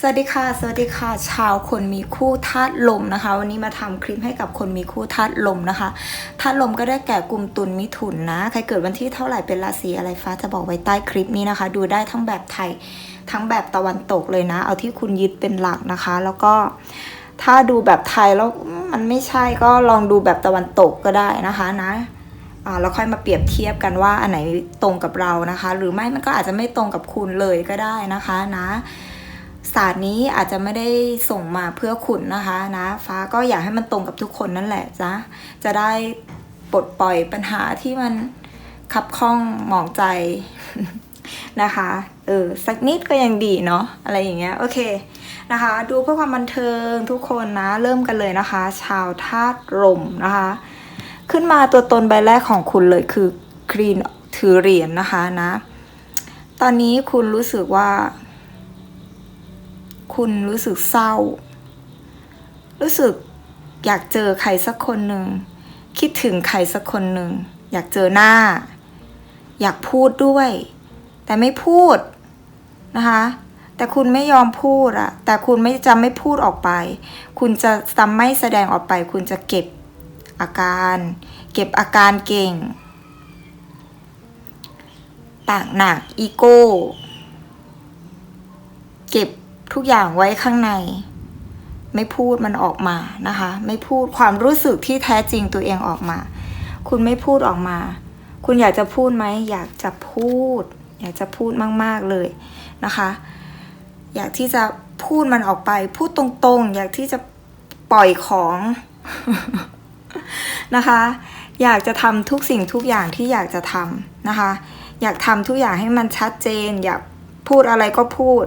สวัสดีค่ะ สวัสดีค่ะ ชาวคนมีคู่ธาตุลมนะคะ วันนี้มาทำคลิปให้กับคนมีคู่ธาตุลมนะคะธาตุลมก็ได้แก่กลุ่มตุลมิถุนนะ ใครเกิดวันที่เท่าไหร่เป็นราศีอะไรฟ้าจะบอกไว้ใต้คลิปนี้นะคะ ดูได้ทั้งแบบไทยทั้งแบบตะวันตกเลยนะ เอาที่คุณยึดเป็นหลักนะคะ แล้วก็ถ้าดูแบบไทยแล้วมันไม่ใช่ก็ลองดูแบบตะวันตกก็ได้นะคะนะอ่าแล้วค่อยมาเปรียบเทียบกันว่าอันไหนตรงกับเรานะคะ หรือไม่มันก็อาจจะไม่ตรงกับคุณเลยก็ได้นะคะนะ ศาสตร์นี้อาจจะไม่ได้ส่งมาเพื่อคุณนะคะนะ ฟ้าก็อยากให้มันตรงกับทุกคนนั่นแหละจ้ะจะได้ปลดปล่อยปัญหาที่มันขับข้องหมองใจนะคะ เออ สักนิดก็ยังดีเนาะ อะไรอย่างเงี้ย โอเค นะคะ ดูเพื่อความบันเทิงทุกคนนะ เริ่มกันเลยนะคะ ชาวธาตุลมนะคะ ขึ้นมาตัวตนใบแรกของคุณเลยคือครีนถือเหรียญนะคะนะ ตอนนี้คุณรู้สึกว่า คุณรู้สึกเศร้า รู้สึกอยากเจอใครสักคนหนึ่ง คิดถึงใครสักคนหนึ่ง อยากเจอหน้า อยากพูดด้วย แต่ไม่พูดนะคะ แต่คุณไม่ยอมพูดอะแต่คุณไม่จะไม่พูดออกไป คุณจะจำไม่แสดงออกไป คุณจะเก็บอาการ เก็บอาการเก่งปากหนักอีโก้ เก็บ ทุกอย่างไว้ข้างใน ไม่พูดมันออกมานะคะ ไม่พูดความรู้สึกที่แท้จริงตัวเองออกมา คุณไม่พูดออกมา คุณอยากจะพูดไหมอยากจะพูด อยากจะพูดมาก ๆเลยนะคะ อยากที่จะพูดมันออกไป พูดตรงๆ อยากที่จะปล่อยของนะคะ อยากจะทำทุกสิ่งทุกอย่างที่อยากจะทำนะคะ อยากทำทุกอย่างให้มันชัดเจน อยากพูดอะไรก็พูด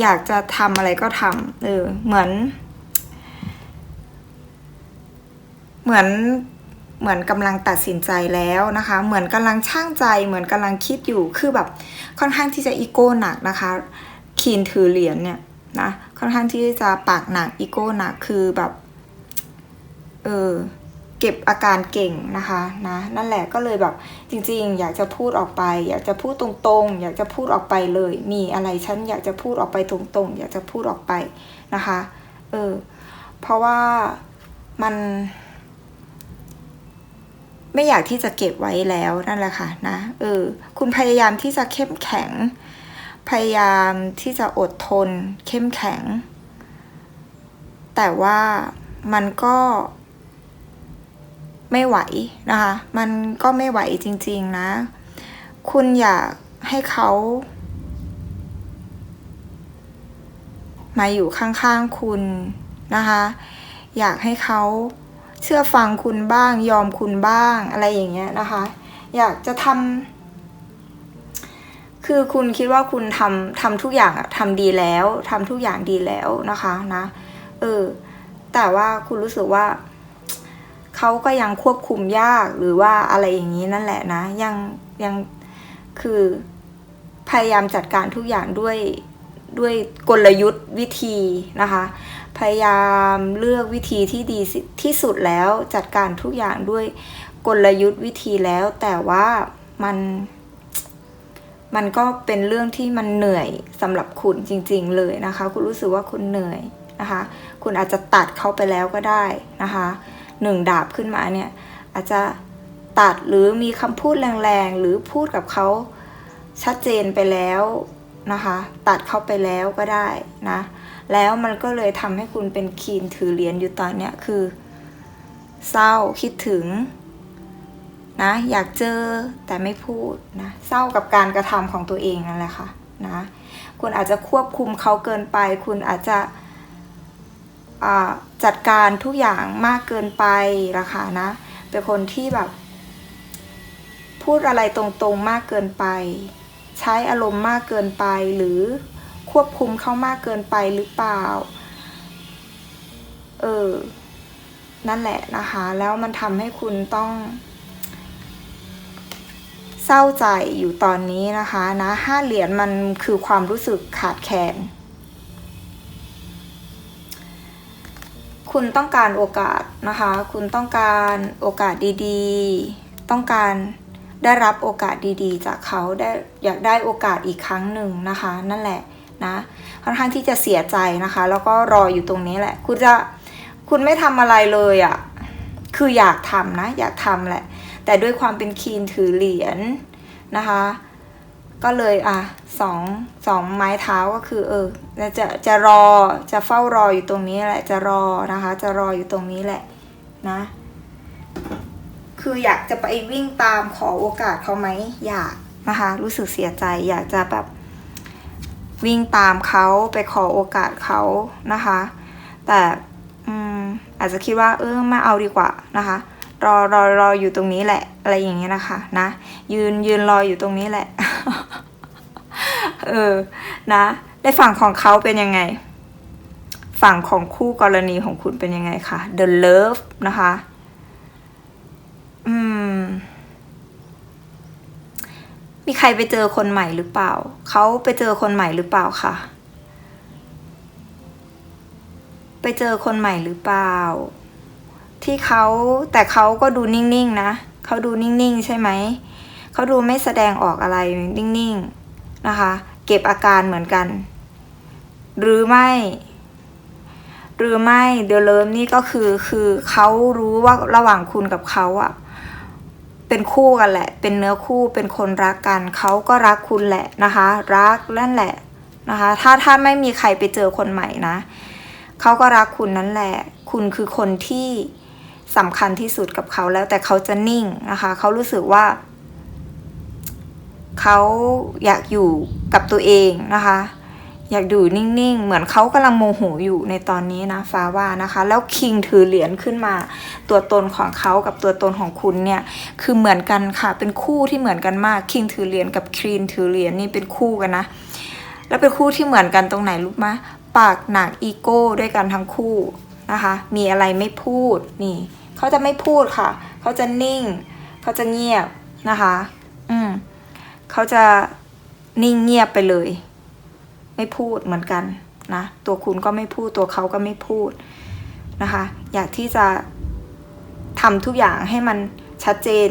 อยากจะทำอะไรก็ทำเออเหมือน เหมือนเหมือนกำลังตัดสินใจแล้วนะคะ เหมือนกำลังช่างใจ เหมือนกำลังคิดอยู่คือแบบค่อนข้างที่จะอีโก้หนักนะคะคีนถือเหรียญเนี่ยนะค่อนข้างที่จะปากหนักอีโก้หนักคือแบบ เออ เก็บอาการเก่งนะคะนะนั่นแหละก็เลยแบบจริงๆ อยากจะพูดออกไป อยากจะพูดตรงๆ อยากจะพูดออกไปเลย มีอะไรฉันอยากจะพูดออกไปตรงๆ อยากจะพูดออกไปนะคะเออเพราะว่ามัน ไม่อยากที่จะเก็บไว้แล้วนั่นแหละค่ะนะเออคุณพยายามที่จะเข้มแข็ง พยายามที่จะอดทน เข้มแข็ง แต่ว่ามันก็ ไม่ไหวนะคะ มันก็ไม่ไหวจริง ๆนะ คุณอยากให้เขามาอยู่ข้างๆคุณนะคะ อยากให้เขาเชื่อฟังคุณบ้าง ยอมคุณบ้างอะไรอย่างเงี้ยนะคะ อยากจะทำคือคุณคิดว่าคุณทำทำทุกอย่างทำดีแล้วทำทุกอย่างดีแล้วนะคะนะเออแต่ว่าคุณรู้สึกว่า เขาก็ยังควบคุมยากหรือว่าอะไรอย่างนี้นั่นแหละนะ ยังยังคือพยายามจัดการทุกอย่างด้วยด้วยกลยุทธ์วิธีนะคะ พยายามเลือกวิธีที่ดีที่สุดแล้วจัดการทุกอย่างด้วยกลยุทธ์วิธีแล้ว แต่ว่ามันมันก็เป็นเรื่องที่มันเหนื่อยสำหรับคุณจริง ๆ เลยนะคะ คุณรู้สึกว่าคุณเหนื่อยนะคะ คุณอาจจะตัดเขาไปแล้วก็ได้นะคะ หนึ่งดาบขึ้นมาเนี่ยอาจจะตัดหรือมีคำพูดแรงๆ หรือพูดกับเขาชัดเจนไปแล้วนะคะ ตัดเขาไปแล้วก็ได้นะ แล้วมันก็เลยทำให้คุณเป็นคีนถือเหรียญอยู่ตอนเนี้ยคือ เศร้าคิดถึงนะอยากเจอแต่ไม่พูดนะเศร้ากับการกระทำของตัวเองนั่นแหละค่ะนะคุณอาจจะควบคุมเขาเกินไป คุณอาจจะ จัดการทุกอย่างมากเกินไปราคานะ เป็นคนที่แบบ พูดอะไรตรงๆมากเกินไป ใช้อารมณ์มากเกินไป หรือควบคุมเขามากเกินไปหรือเปล่า เออ นั่นแหละนะคะ แล้วมันทำให้คุณต้อง เศร้าใจอยู่ตอนนี้นะคะ นะห้าเหรียญมันคือความรู้สึกขาดแคลน คุณต้องการโอกาสนะคะ คุณต้องการโอกาสดีๆ ต้องการได้รับโอกาสดีๆ จากเขาได้อยากได้โอกาสอีกครั้งหนึ่งนะคะ นั่นแหละนะค่อนข้างที่จะเสียใจนะคะ แล้วก็รออยู่ตรงนี้แหละ คุณจะคุณไม่ทำอะไรเลยอะ่ะคืออยากทำนะ อยากทำแหละ แต่ด้วยความเป็นคีนถือเหรียญนะคะ ก็เลยอะสองสองไม้เท้าก็คือเออจะจะรอจะเฝ้ารออยู่ตรงนี้แหละจะรอนะคะ จะรออยู่ตรงนี้แหละนะ คืออยากจะไปวิ่งตามขอโอกาสเขาไหมอยากนะคะ รู้สึกเสียใจอยากจะแบบวิ่งตามเขาไปขอโอกาสเขานะคะ แต่อืมอาจจะคิดว่าเออมาเอาดีกว่านะคะ รอรอรออยู่ตรงนี้แหละ อะไรอย่างเงี้ยนะคะนะยืนยืนรออยู่ตรงนี้แหละ เออ นะ ในฝั่งของเขาเป็นยังไง ฝั่งของคู่กรณีของคุณเป็นยังไงคะ the love นะคะ อืม มีใครไปเจอคนใหม่หรือเปล่า เขาไปเจอคนใหม่หรือเปล่าคะ ไปเจอคนใหม่หรือเปล่า ที่เขาแต่เขาก็ดูนิ่งๆนะ เขาดูนิ่งๆ ใช่ไหม เขาดูไม่แสดงออกอะไรนิ่งๆนะคะ เก็บอาการเหมือนกัน หรือไม่ หรือไม่เดลเลิมนี่ก็คือคือเขารู้ว่าระหว่างคุณกับเขาอะเป็นคู่กันแหละ เป็นเนื้อคู่เป็นคนรักกันเขาก็รักคุณแหละนะคะ รักนั่นแหละนะคะ ถ้าถ้าไม่มีใครไปเจอคนใหม่นะเขาก็รักคุณนั่นแหละ คุณคือคนที่สำคัญที่สุดกับเขาแล้วแต่เขาจะนิ่งนะคะ เขารู้สึกว่า เขาอยากอยู่กับตัวเองนะคะ อยากอยู่นิ่งๆ เหมือนเขากำลังโมโหอยู่ในตอนนี้นะฟ้าว่านะคะ แล้วคิงถือเหรียญขึ้นมา ตัวตนของเขากับตัวตนของคุณเนี่ยคือเหมือนกันค่ะเป็นคู่ที่เหมือนกันมากคิงถือเหรียญกับครีนถือเหรียญนี่เป็นคู่กันนะ แล้วเป็นคู่ที่เหมือนกันตรงไหนรู้ไหมปากหนักอีโก้ด้วยกันทั้งคู่นะคะ มีอะไรไม่พูดนี่เขาจะไม่พูดค่ะ เขาจะนิ่ง เขาจะเงียบนะคะ อืม เขาจะนิ่งเงียบไปเลย ไม่พูดเหมือนกันนะตัวคุณก็ไม่พูดตัวเขาก็ไม่พูดนะคะ อยากที่จะทำทุกอย่างให้มันชัดเจน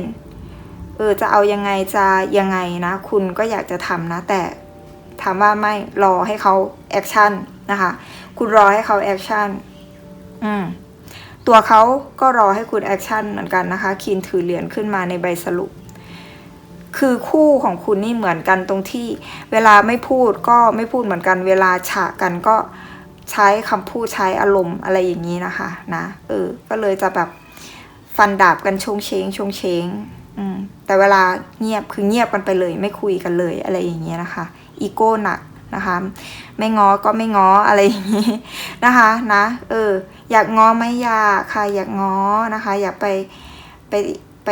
เออจะเอายังไงจะยังไงนะ คุณก็อยากจะทำนะ แต่ถามว่าไม่รอให้เขาแอคชั่นนะคะ คุณรอให้เขาแอคชั่นอืมตัวเขาก็รอให้คุณแอคชั่นเหมือนกันนะคะคีนถือเหรียญขึ้นมาในใบสรุป คือคู่ของคุณนี่เหมือนกันตรงที่ เวลาไม่พูดก็ไม่พูดเหมือนกัน เวลาฉะกันก็ใช้คำพูดใช้อารมณ์อะไรอย่างนี้นะคะนะเออก็เลยจะแบบฟันดาบกันชงเชงชงเชงอืมแต่เวลาเงียบคือเงียบกันไปเลย ไม่คุยกันเลยอะไรอย่างเงี้ยนะคะอีโก้หนักนะคะไม่ง้อก็ไม่ง้ออะไรอย่างนี้นะคะนะเอออยากง้อไม่อยากค่ะอยากง้อนะคะ อยากไปไปไป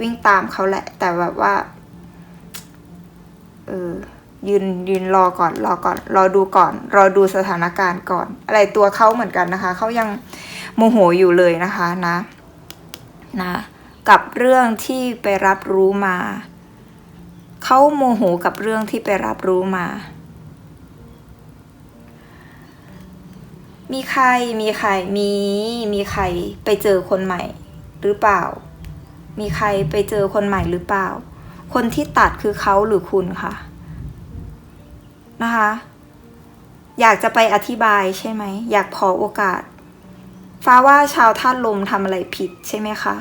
วิ่งตามเขาแหละ แต่แบบว่า เออยืนยืนรอก่อน รอก่อน รอดูก่อน รอดูสถานการณ์ก่อน อะไรตัวเขาเหมือนกันนะคะ เขายังโมโหอยู่เลยนะคะนะ นะ กับเรื่องที่ไปรับรู้มา เขาโมโหกับเรื่องที่ไปรับรู้มา มีใคร มีใคร มี มีใครไปเจอคนใหม่ หรือเปล่า มีใครไปเจอคนใหม่หรือเปล่า คนที่ตัดคือเขาหรือคุณคะนะคะ อยากจะไปอธิบายใช่ไหม อยากขอโอกาส ฟ้าว่าชาวธาตุลมทำอะไรผิดใช่ไหมคะ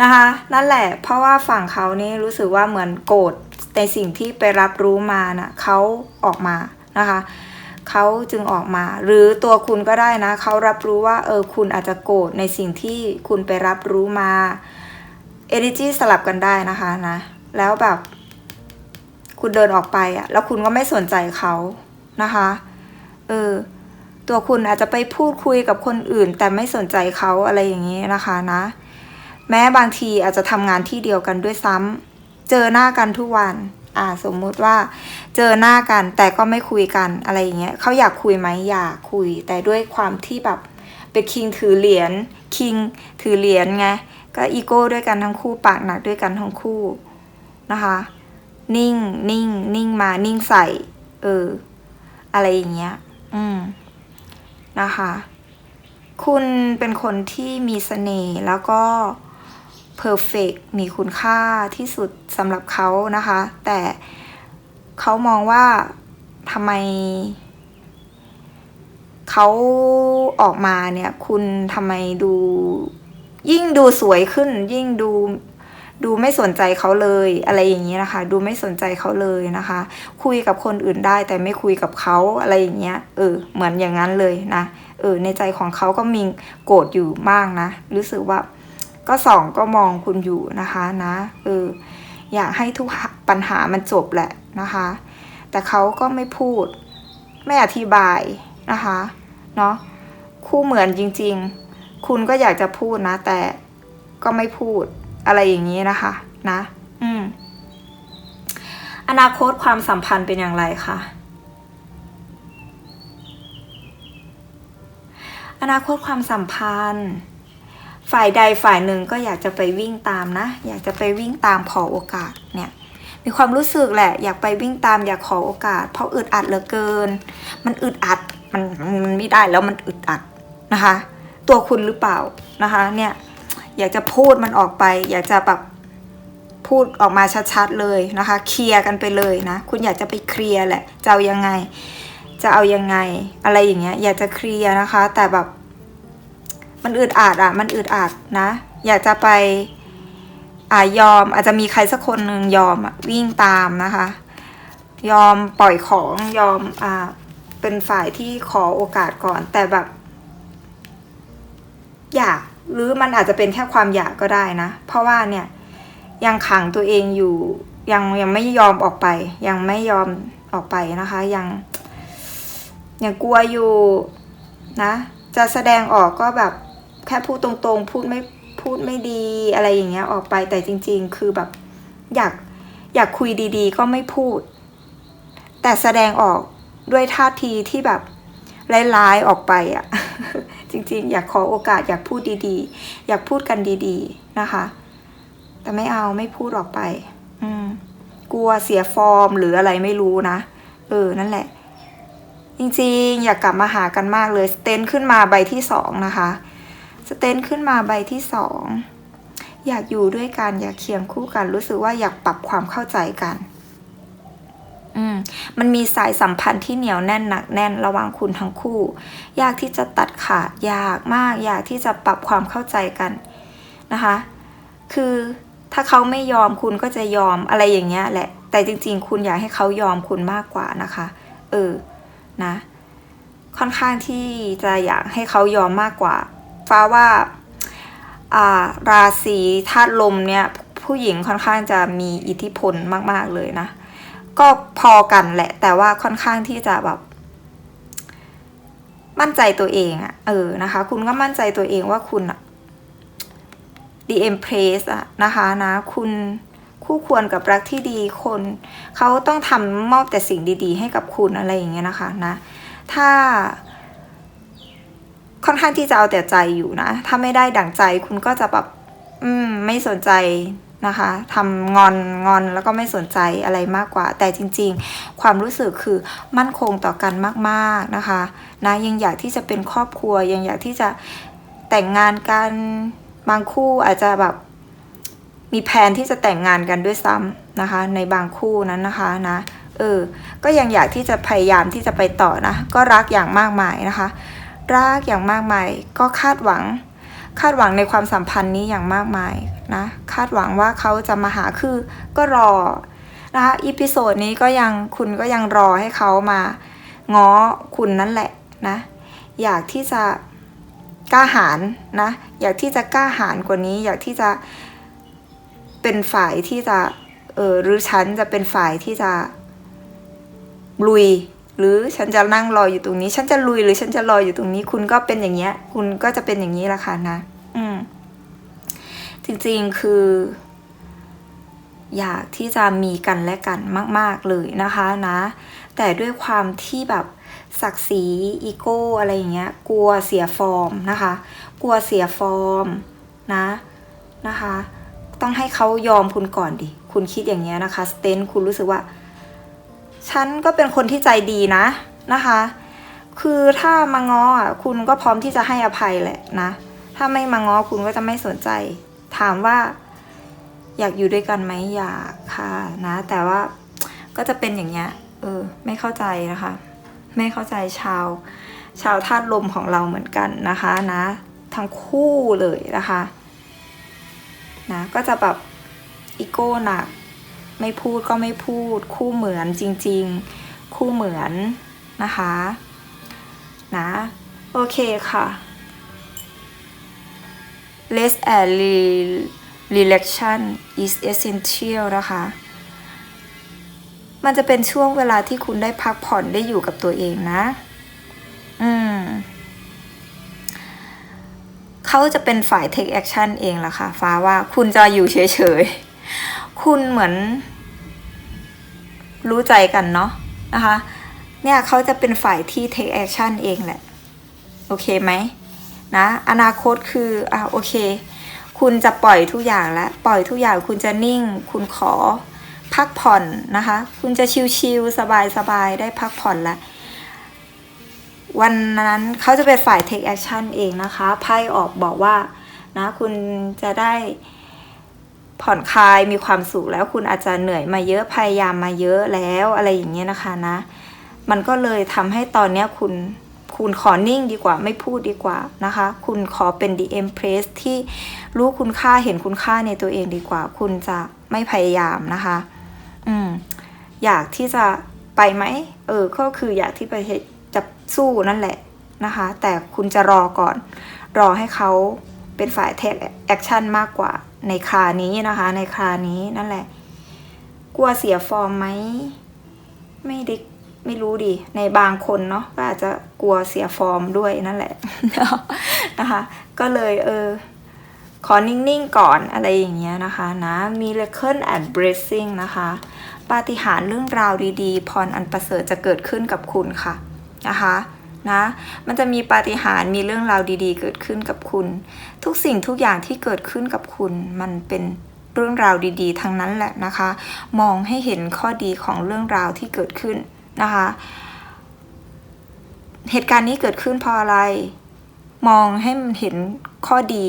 นะคะ นั่นแหละ เพราะว่าฝั่งเขานี่รู้สึกว่าเหมือนโกรธในสิ่งที่ไปรับรู้มานะ่ะเขาออกมานะคะ เขาจึงออกมา หรือตัวคุณก็ได้นะ เขารับรู้ว่าเออคุณอาจจะโกรธในสิ่งที่คุณไปรับรู้มา energy สลับกันได้นะคะนะ แล้วแบบ คุณเดินออกไปอะแล้วคุณก็ไม่สนใจเขานะคะ เออ ตัวคุณอาจจะไปพูดคุยกับคนอื่น แต่ไม่สนใจเขาอะไรอย่างนี้นะคะนะ แม้บางทีอาจจะทำงานที่เดียวกันด้วยซ้ำเจอหน้ากันทุกวัน อ่าสมมุติว่าเจอหน้ากันแต่ก็ไม่คุยกันอะไรอย่างเงี้ยเขาอยากคุยไหมอยากคุย แต่ด้วยความที่แบบเป็นคิงถือเหรียญคิงถือเหรียญไงก็อีโก้ด้วยกันทั้งคู่ปากหนักด้วยกันทั้งคู่นะคะ นิ่งนิ่งนิ่งมานิ่งใส่เอออะไรอย่างเงี้ยอืมนะคะ คุณเป็นคนที่มีเสน่ห์แล้วก็ เพอร์เฟกมีคุณค่าที่สุดสำหรับเขานะคะ แต่เขามองว่าทำไมเขาออกมาเนี่ย คุณทำไมดูยิ่งดูสวยขึ้น ยิ่งดูดูไม่สนใจเขาเลยอะไรอย่างนี้นะคะ ดูไม่สนใจเขาเลยนะคะ คุยกับคนอื่นได้แต่ไม่คุยกับเขาอะไรอย่างเงี้ยเออเหมือนอย่างนั้นเลยนะเออในใจของเขาก็มีโกรธอยู่มากนะรู้สึกว่า ก็สองก็มองคุณอยู่นะคะนะเอออยากให้ทุกปัญหามันจบแหละนะคะ แต่เขาก็ไม่พูด ไม่อธิบายนะคะเนาะคู่เหมือนจริงๆ คุณก็อยากจะพูดนะ แต่ก็ไม่พูดอะไรอย่างนี้นะคะ นะ อืม อนาคตความสัมพันธ์เป็นอย่างไรคะอนาคตความสัมพันธ์ ฝ่ายใดฝ่ายหนึ่งก็อยากจะไปวิ่งตามนะ อยากจะไปวิ่งตามขอโอกาสเนี่ยมีความรู้สึกแหละ อยากไปวิ่งตามอยากขอโอกาส เพราะอึดอัดเหลือเกิน มันอึดอัดมันมันไม่ได้แล้วมันอึดอัดนะคะ ตัวคุณหรือเปล่านะคะเนี่ยอยากจะพูดมันออกไป อยากจะแบบพูดออกมาชัดๆเลยนะคะ เคลียร์กันไปเลยนะ คุณอยากจะไปเคลียร์แหละจะเอายังไง จะเอายังไง อะไรอย่างเงี้ยอยากจะเคลียร์นะคะ แต่แบบ มันอึดอัดอะ มันอึดอัดนะ อยากจะไปอ่ายอมอาจจะมีใครสักคนหนึ่งยอมอะวิ่งตามนะคะ ยอมปล่อยของยอมอ่าเป็นฝ่ายที่ขอโอกาสก่อน แต่แบบ อยากหรือมันอาจจะเป็นแค่ความอยากก็ได้นะ เพราะว่าเนี่ยยังขังตัวเองอยู่ยังยังไม่ยอมออกไป ยังไม่ยอมออกไปนะคะ ยัง ยังกลัวอยู่นะ จะแสดงออกก็แบบ แค่พูดตรงๆ พูดไม่พูดไม่ดีอะไรอย่างเงี้ยออกไปแต่จริง ๆ คือแบบอยากอยากคุยดีๆ ก็ไม่พูด แต่แสดงออกด้วยท่าทีที่แบบร้ายๆออกไปอะ่ะ จริงๆ อยากขอโอกาสอยากพูดดีๆ อยากพูดกันดีๆนะคะ แต่ไม่เอาไม่พูดออกไป อืม กลัวเสียฟอร์มหรืออะไรไม่รู้นะเออนั่นแหละ จริงๆ อยากกลับมาหากันมากเลย สเตนขึ้นมาใบที่สองนะคะ สเตนขึ้นมาใบที่สองอยากอยู่ด้วยกัน อยากเคียงคู่กัน รู้สึกว่าอยากปรับความเข้าใจกันอืมมันมีสายสัมพันธ์ที่เหนียวแน่นหนักแน่นระหว่างคุณทั้งคู่ ยากที่จะตัดขาดยากมากอยากที่จะปรับความเข้าใจกันนะคะ คือถ้าเขาไม่ยอมคุณก็จะยอมอะไรอย่างเงี้ยแหละ แต่จริง ๆ คุณอยากให้เขายอมคุณมากกว่านะคะ เออนะ ค่อนข้างที่จะอยากให้เขายอมมากกว่า ฟ้าว่าอ่าราศีธาตุลมเนี่ยผู้หญิงค่อนข้างจะมีอิทธิพลมาก ๆ เลยนะ ก็พอกันแหละ แต่ว่าค่อนข้างที่จะแบบ มั่นใจตัวเองอะเออนะคะ คุณก็มั่นใจตัวเองว่าคุณอะ The Empress อะนะคะนะ คุณคู่ควรกับรักที่ดีคน เขาต้องทำมอบแต่สิ่งดี ๆ ให้กับคุณอะไรอย่างเงี้ยนะคะนะ ถ้า ค่อนข้างที่จะเอาแต่ใจอยู่นะ ถ้าไม่ได้ดั่งใจคุณก็จะแบบอืมไม่สนใจนะคะทำงอนงอนแล้วก็ไม่สนใจอะไรมากกว่า แต่จริง ๆ ความรู้สึกคือมั่นคงต่อกันมากๆนะคะนะยังอยากที่จะเป็นครอบครัว ยังอยากที่จะแต่งงานกันบางคู่อาจจะแบบมีแผนที่จะแต่งงานกันด้วยซ้ำนะคะ ในบางคู่นั้นนะคะนะเออก็ยังอยากที่จะพยายามที่จะไปต่อนะ ก็รักอย่างมากมายนะคะ รักอย่างมากมาย ก็คาดหวัง คาดหวังในความสัมพันธ์นี้อย่างมากมายนะคาดหวังว่าเขาจะมาหาคือก็รอนะคะอีพิโซดนี้ก็ยังคุณก็ยังรอให้เขามาง้อคุณนั่นแหละนะอยากที่จะกล้าหาญนะอยากที่จะกล้าหาญกว่านี้ อยากที่จะเป็นฝ่ายที่จะเออหรือฉันจะเป็นฝ่ายที่จะลุย หรือฉันจะนั่งรออยู่ตรงนี้ ฉันจะลุยหรือฉันจะรออยู่ตรงนี้ คุณก็เป็นอย่างเงี้ย คุณก็จะเป็นอย่างนี้ละค่ะนะ อืม จริงๆคือ อยากที่จะมีกันและกันมาก ๆเลยนะคะนะ แต่ด้วยความที่แบบศักดิ์ศรีอีโก้อะไรอย่างเงี้ย กลัวเสียฟอร์มนะคะ กลัวเสียฟอร์มนะนะคะ ต้องให้เขายอมคุณก่อนดิ คุณคิดอย่างเงี้ยนะคะ สเตนคุณรู้สึกว่า ฉันก็เป็นคนที่ใจดีนะนะคะ คือถ้ามาง้ออะคุณก็พร้อมที่จะให้อภัยแหละนะ ถ้าไม่มาง้อคุณก็จะไม่สนใจ ถามว่า อยากอยู่ด้วยกันไหมอยากค่ะนะ แต่ว่าก็จะเป็นอย่างเงี้ย เออ ไม่เข้าใจนะคะ ไม่เข้าใจชาว ชาวธาตุลมของเราเหมือนกันนะคะนะทั้งคู่เลยนะคะ นะ ก็จะแบบอีโก้หนัก ไม่พูดก็ไม่พูด คู่เหมือนจริงๆ คู่เหมือนนะคะนะโอเคค่ะ rest and re- relaxation is essential นะคะ มันจะเป็นช่วงเวลาที่คุณได้พักผ่อนได้อยู่กับตัวเองนะ อืมเขาจะเป็นฝ่าย take action เองล่ะค่ะ ฟ้าว่าคุณจะอยู่เฉยๆ คุณเหมือน รู้ใจกันเนาะนะคะ เนี่ยเขาจะเป็นฝ่ายที่ take action เองแหละ โอเคไหมนะอนาคตคืออ่าโอเค คุณจะปล่อยทุกอย่างแล้วปล่อยทุกอย่างคุณจะนิ่ง คุณขอพักผ่อนนะคะ คุณจะชิลๆสบายๆ ได้พักผ่อนแล้ววันนั้นเขาจะเป็นฝ่าย take action เองนะคะ ไพ่ออกบอกว่านะคุณจะได้ ผ่อนคลายมีความสุขแล้วคุณอาจจะเหนื่อยมาเยอะพยายามมาเยอะแล้วอะไรอย่างเงี้ยนะคะนะ มันก็เลยทำให้ตอนเนี้ยคุณคุณขอนิ่งดีกว่าไม่พูดดีกว่านะคะ คุณขอเป็น the empress ที่รู้คุณค่าเห็นคุณค่าในตัวเองดีกว่า คุณจะไม่พยายามนะคะ อืม อยากที่จะไปไหม เออ ก็คืออยากที่ไปจะสู้นั่นแหละนะคะ แต่คุณจะรอก่อน รอให้เขา เป็นฝ่าย take action มากกว่าในคานี้นะคะ ในคานี้นั่นแหละ กลัวเสียฟอร์มไหมไม่ได้ไม่รู้ดิในบางคนเนาะก็อาจจะกลัวเสียฟอร์มด้วยนั่นแหละนะคะ ก็เลยเออขอนิ่งๆก่อนอะไรอย่างเงี้ยนะคะนะ miracle and blessing นะคะ ปาฏิหาริย์เรื่องราวดีๆ พรอันประเสริฐจะเกิดขึ้นกับคุณค่ะนะคะ นะ มันจะมีปาฏิหาริย์มีเรื่องราวดีๆ เกิดขึ้นกับคุณ ทุกสิ่งทุกอย่างที่เกิดขึ้นกับคุณ มันเป็นเรื่องราวดีๆ ทั้งนั้นแหละนะคะ มองให้เห็นข้อดีของเรื่องราวที่เกิดขึ้นนะคะ เหตุการณ์นี้เกิดขึ้นเพราะอะไร มองให้มันเห็นข้อดี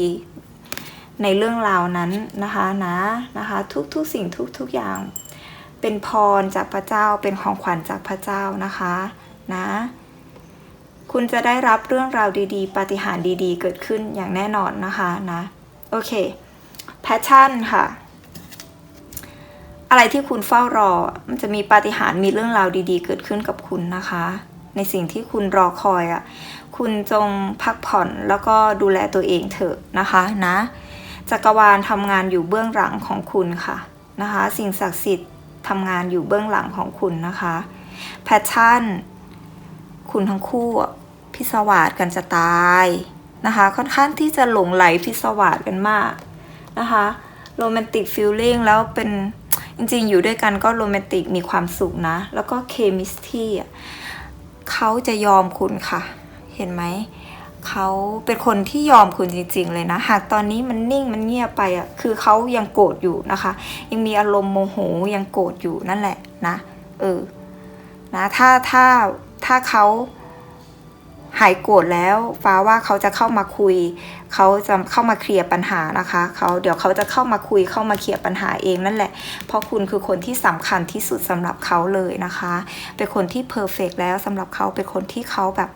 ในเรื่องราวนั้นนะคะนะนะคะทุกๆสิ่งทุกๆอย่าง เป็นพรจากพระเจ้าเป็นของขวัญจากพระเจ้านะคะนะ คุณจะได้รับเรื่องราวดีๆ ปาฏิหาริย์ดีๆ เกิดขึ้นอย่างแน่นอนนะคะนะโอเค passion ค่ะ อะไรที่คุณเฝ้ารอ มันจะมีปาฏิหาริย์มีเรื่องราวดีๆ เกิดขึ้นกับคุณนะคะ ในสิ่งที่คุณรอคอยอะ่ะคุณจงพักผ่อนแล้วก็ดูแลตัวเองเถอะนะคะนะจักรวาลทำงานอยู่เบื้องหลังของคุณค่ะนะคะ สิ่งศักดิ์สิทธิ์ทำงานอยู่เบื้องหลังของคุณนะคะแพชชั่น คุณทั้งคู่ พิศวาสกันจะตายนะคะ ค่อนข้างที่จะหลงไหลพิศวาสกันมากนะคะโรแมนติกฟิลลิ่งแล้วเป็นจริงๆ อยู่ด้วยกันก็โรแมนติกมีความสุขนะ แล้วก็เคมิสตี้อ่เขาจะยอมคุณค่ะ เห็นไหม เขาเป็นคนที่ยอมคุณจริง ๆ เลยนะ หากตอนนี้มันนิ่งมันเงียบไปอะ คือเขายังโกรธอยู่นะคะ ยังมีอารมณ์โมโหยังโกรธอยู่นั่นแหละนะ เออ นะ ถ้าถ้าถ้าเขา หายโกรธแล้ว ฟ้าว่าเขาจะเข้ามาคุย เขาจะเข้ามาเคลียร์ปัญหานะคะเขาเดี๋ยวเขาจะเข้ามาคุยเข้ามาเคลียร์ปัญหาเองนั่นแหละ เพราะคุณคือคนที่สำคัญที่สุดสำหรับเขาเลยนะคะ เป็นคนที่เพอร์เฟกแล้วสำหรับเขาเป็นคนที่เขาแบบ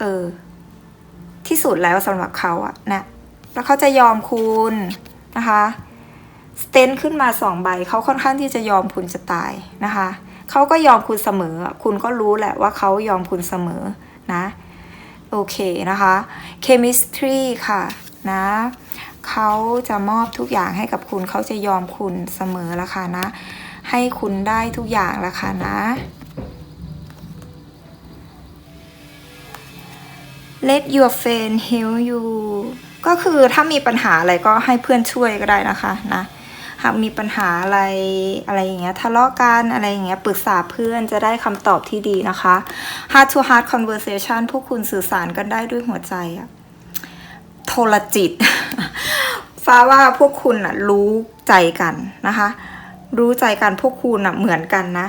เออ ที่สุดแล้วสำหรับเขาอะนะแล้วเขาจะยอมคุณนะคะสเตนขึ้นมาสองใบเขาค่อนข้างที่จะยอมคุณจะตายนะคะ เขาก็ยอมคุณเสมอ คุณก็รู้แหละว่าเขายอมคุณเสมอนะ โอเคนะคะ chemistry ค่ะนะเขาจะมอบทุกอย่างให้กับคุณ เขาจะยอมคุณเสมอละค่ะนะ ให้คุณได้ทุกอย่างละค่ะนะ let your friend help you ก็คือถ้ามีปัญหาอะไรก็ให้เพื่อนช่วยก็ได้นะคะนะ หากมีปัญหาอะไรอะไรอย่างเงี้ยทะเลาะกันอะไรอย่างเงี้ยปรึกษาเพื่อนจะได้คำตอบที่ดีนะคะ heart to heart conversation พวกคุณสื่อสารกันได้ด้วยหัวใจอะโทรจิต ฟ้าว่าพวกคุณอะรู้ใจกันนะคะ รู้ใจกันพวกคุณอะเหมือนกันนะ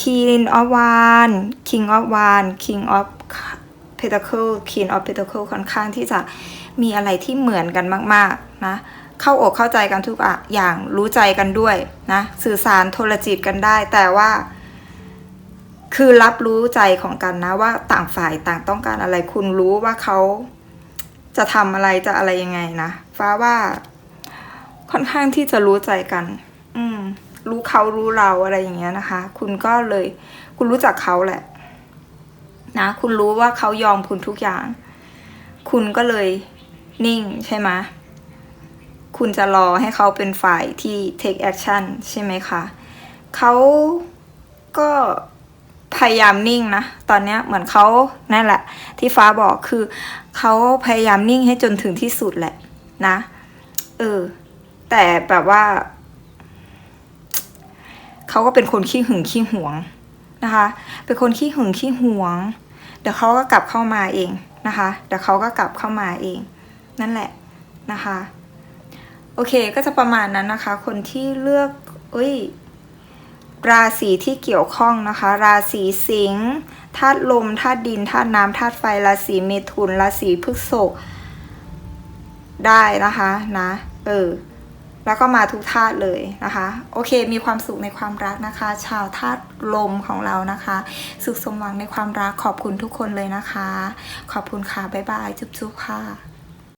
King of One King of One King of Pentacle King of Pentacle ค่อนข้างที่จะมีอะไรที่เหมือนกันมาก ๆ นะ เข้าอกเข้าใจกันทุกออย่างรู้ใจกันด้วยนะสื่อสารโทรจิตกันได้ แต่ว่า คือรับรู้ใจของกันนะว่าต่างฝ่ายต่างต้องการอะไร คุณรู้ว่าเขาจะทำอะไรจะอะไรยังไงนะฟ้าว่าค่อนข้างที่จะรู้ใจกัน อืม รู้เขารู้เราอะไรอย่างเงี้ยนะคะ คุณก็เลย คุณรู้จักเขาแหละ นะ คุณรู้ว่าเขายอมคุณทุกอย่าง คุณก็เลยนิ่งใช่ไหม คุณจะรอให้เขาเป็นฝ่ายที่ take action ใช่ไหมคะ เขาก็พยายามนิ่งนะ ตอนนี้เหมือนเขานั่นแหละ ที่ฟ้าบอกคือเขาพยายามนิ่งให้จนถึงที่สุดแหละนะ เออ แต่แบบว่า เขาก็เป็นคนขี้หึงขี้หวงนะคะ เป็นคนขี้หึงขี้หวง เดี๋ยวเขาก็กลับเข้ามาเองนะคะ เดี๋ยวเขาก็กลับเข้ามาเอง นั่นแหละนะคะ โอเคก็จะประมาณนั้นนะคะ คนที่เลือกเอ้ยราศีที่เกี่ยวข้องนะคะ ราศีสิงห์ธาตุลมธาตุดินธาตุน้ำธาตุไฟราศีเมถุนราศีพฤษภได้นะคะนะเออแล้วก็มาทุกธาตุเลยนะคะ โอเค มีความสุขในความรักนะคะ ชาวธาตุลมของเรานะคะ สุขสมหวังในความรักขอบคุณทุกคนเลยนะคะ ขอบคุณค่ะ บ๊ายบาย จุ๊บๆค่ะ